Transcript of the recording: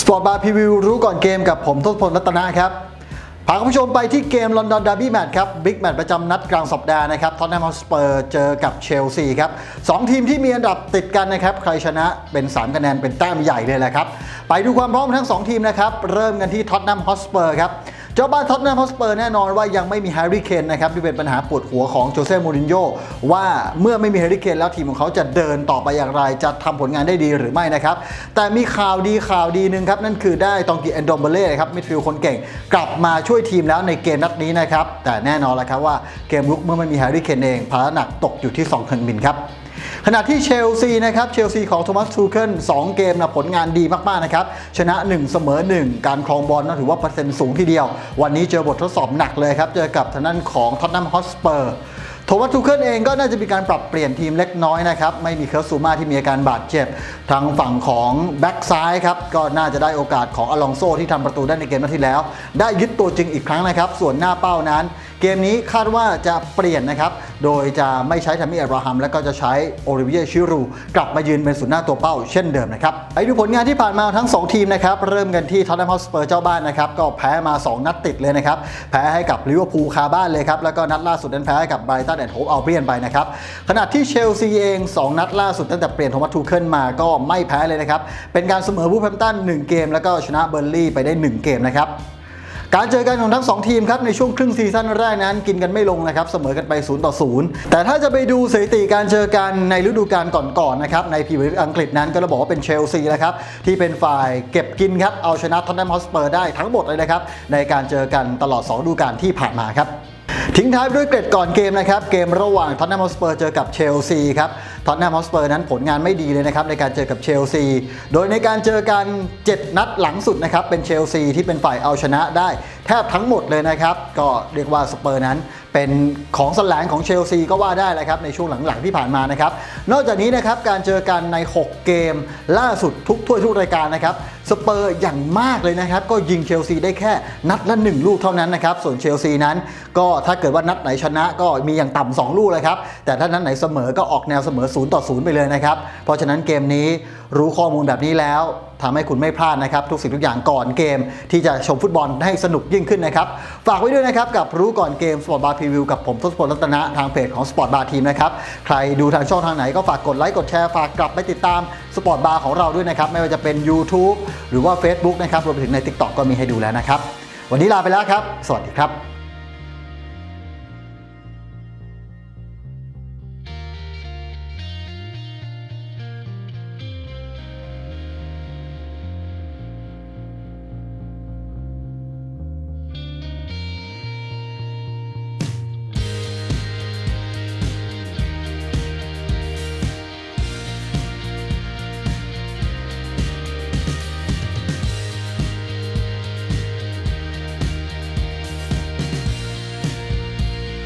สปอร์ตบาร์พรีวิวรู้ก่อนเกมกับผมทศพลรัตนะครับ พาคุณผู้ชมไปที่เกมลอนดอนดาร์บี้แมตช์ครับบิ๊กแมตช์ประจำนัดกลางสัปดาห์นะครับท็อตแนมฮอสเปอร์เจอกับเชลซีครับสองทีมที่มีอันดับติดกันนะครับ ใครชนะเป็น 3 คะแนนเป็นแต้มใหญ่เลยแหละครับ ไปดูความพร้อมทั้ง 2 ทีมนะครับ เริ่มกันที่ท็อตแนมฮอสเปอร์ครับ เจ้าบ้านท็อตแนมฮอสเปอร์แน่นอนว่ายังไม่มีแฮร์รี่เคนนะครับที่เป็นปัญหาปวดหัวของโจเซ่มูรินโญ่ว่าเมื่อไม่มีแฮร์รี่เคนแล้วทีมของเขาจะเดินต่อไปอย่างไร จะทำผลงานได้ดีหรือไม่นะครับ แต่มีข่าวดีข่าวดีหนึ่งครับ นั่นคือได้ตองกีแอนโดมเบเล่ครับมิดฟิลด์คนเก่ง กลับมาช่วยทีมแล้วในเกมนัดนี้นะครับแต่แน่นอนแล้วครับว่าเกมลุกเมื่อไม่มีแฮร์รี่เคนเองภาระหนักตกอยู่ที่2คันบินครับ ขณะที่เชลซีนะครับเชลซีของโทมัสทูเคิล2เกมนะผลงานดีมากๆนะครับชนะ 1 เสมอ 1 การครองบอลนะถือว่าเปอร์เซ็นต์สูงทีเดียว วันนี้เจอบททดสอบหนักเลยครับ เจอกับทางด้านของท็อตแนมฮอสเปอร์โทมัสทูเคิลเองก็น่าจะมีการปรับเปลี่ยนทีมเล็กน้อยนะครับ ไม่มีเคิร์ฟซูมาที่มีอาการบาดเจ็บ ทางฝั่งของแบ็กซ้ายครับ ก็น่าจะได้โอกาสของอลองโซที่ทำประตูได้ในเกมนัดที่แล้ว ได้ยึดตัวจริงอีกครั้งนะครับ ส่วนหน้าเป้านั้นเกมนี้คาดว่าจะเปลี่ยนนะครับ โดยจะไม่ใช้ทามิอับราฮัม แล้วก็จะใช้โอลิเวียชิรู กลับมายืนเป็นศูนย์หน้าตัวเป้าเช่นเดิมนะครับ ไปดูผลงานที่ผ่านมาทั้ง 2 ทีมนะครับ เริ่มกันที่ท็อตแนมฮอสเปอร์เจ้าบ้านนะครับ ก็แพ้มา 2 นัดติดเลยนะครับ แพ้ให้กับลิเวอร์พูลคาบ้านเลยครับ แล้วก็นัดล่าสุดนั้นแพ้ให้กับไบรตันแอนด์โฮปอัลเบียนไปนะครับ ขณะที่เชลซีเอง 2 นัดล่าสุดตั้งแต่เปลี่ยนโทมัสทูเคิลมาก็ไม่แพ้เลยนะครับ เป็นการเสมอวูฟแฮมตัน1เกม แล้วก็ชนะเบอร์ลี่ไปได้ 1 เกมนะครับ การเจอกันของทั้ง 2 ทีมครับในช่วงครึ่งซีซั่นแรกนั้นกินกันไม่ลงนะครับเสมอกันไป0ต่อ0แต่ถ้าจะไปดูสถิติการเจอกันในฤดูกาลก่อนๆนะครับในพรีเมียร์ลีกอังกฤษนั้นก็ต้องบอกว่าเป็นเชลซีนะครับที่เป็นฝ่ายเก็บกินครับเอาชนะท็อตแนมฮอสเปอร์ได้ทั้งหมดเลยนะครับในการเจอกันตลอด2ฤดูกาลที่ผ่านมาครับทิ้งท้ายด้วยเกร็ดก่อนเกมนะครับเกมระหว่างท็อตแนมฮอสเปอร์เจอกับเชลซีครับ ท็อตแนมฮอสเปอร์นั้นผลงานไม่ดีเลยนะครับในการเจอกับเชลซี โดยในการเจอกัน 7 นัดหลังสุดนะครับเป็นเชลซีที่เป็นฝ่ายเอาชนะได้แทบทั้งหมดเลยนะครับ ก็เรียกว่าสเปอร์นั้นเป็นของสแลงของเชลซีก็ว่าได้แหละครับในช่วงหลังๆที่ผ่านมานะครับ นอกจากนี้นะครับการเจอกันใน 6 เกม ล่าสุดทุกถ้วยทุกรายการนะครับสเปอร์อย่างมากเลยนะครับ ก็ยิงเชลซีได้แค่นัดละ 1 ลูกเท่านั้นนะครับ ส่วนเชลซีนั้น ก็ถ้าเกิดว่านัดไหนชนะก็มีอย่างต่ำ2ลูกเลยครับ แต่ถ้านัดไหนเสมอก็ออกแนวเสมอ0ต่อ0ไปเลยนะครับ เพราะฉะนั้นเกมนี้รู้ข้อมูลแบบนี้แล้วทำให้คุณไม่พลาดนะครับ ทุกสิ่งทุกอย่างก่อนเกม ที่จะชมฟุตบอลให้สนุกยิ่งขึ้นนะครับ ฝากไว้ด้วยนะครับ กับรู้ก่อนเกมสปอร์ตบาร์พรีวิวกับผมทศพลรัตนะทางเพจของสปอร์ตบาร์ทีมนะครับ ใครดูทางช่องทางไหนก็ฝากกดไลค์กดแชร์ฝากกลับไปติดตามสปอร์ตบาร์ของเราด้วยนะครับไม่ว่าจะเป็น YouTube หรือว่า Facebook นะครับรวมไปถึงใน TikTok ก็มีให้ดูแล้วนะครับวันนี้ลาไปแล้วครับ สวัสดีครับ